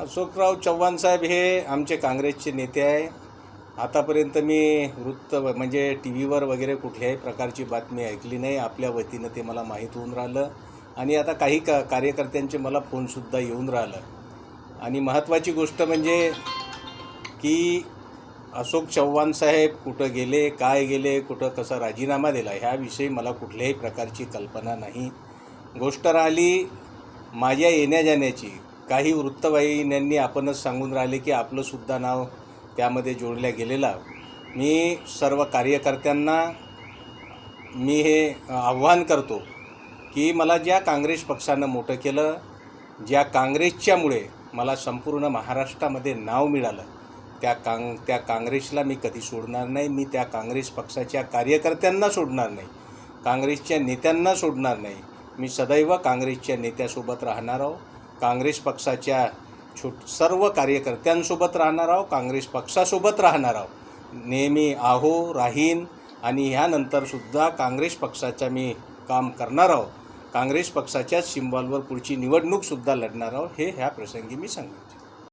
अशोकराव चव्हाण साहेब हे आमचे काँग्रेसचे नेते आहे. आतापर्यंत मी वृत्त म्हणजे टी व्हीवर वगैरे कुठल्याही प्रकारची बातमी ऐकली नाही. आपल्या वतीनं ते मला माहीत होऊन राहिलं. आणि आता काही का कार्यकर्त्यांचे मला फोनसुद्धा येऊन राहिलं. आणि महत्त्वाची गोष्ट म्हणजे की अशोक चव्हाण साहेब कुठं गेले काय गेले कुठं कसा राजीनामा दिला ह्याविषयी मला कुठल्याही प्रकारची कल्पना नाही. गोष्ट राहिली माझ्या येण्या जाण्याची काही वृत्तवाहिन्यांनी आपणच सांगून राहिले की आपलंसुद्धा नाव त्यामध्ये जोडल्या गेलेलं मी सर्व कार्यकर्त्यांना मी हे आव्हान करतो की मला ज्या काँग्रेस पक्षानं मोठं केलं ज्या काँग्रेसच्यामुळे मला संपूर्ण महाराष्ट्रामध्ये नाव मिळालं त्या काँग त्या काँग्रेसला मी कधी सोडणार नाही मी त्या काँग्रेस पक्षाच्या कार्यकर्त्यांना सोडणार नाही काँग्रेसच्या नेत्यांना सोडणार नाही. मी सदैव काँग्रेसच्या नेत्यासोबत राहणार आहो. काँग्रेस पक्षाच्या छोट सर्व कार्यकर्त्यांसोबत राहणार आहो काँग्रेस पक्षासोबत राहणार आहो नेहमी आहो राहीन आणि ह्यानंतरसुद्धा काँग्रेस पक्षाचा मी काम करणार आहो काँग्रेस पक्षाच्याच सिम्बॉलवर पुढची निवडणूकसुद्धा लढणार आहो हे ह्या प्रसंगी मी सांगितले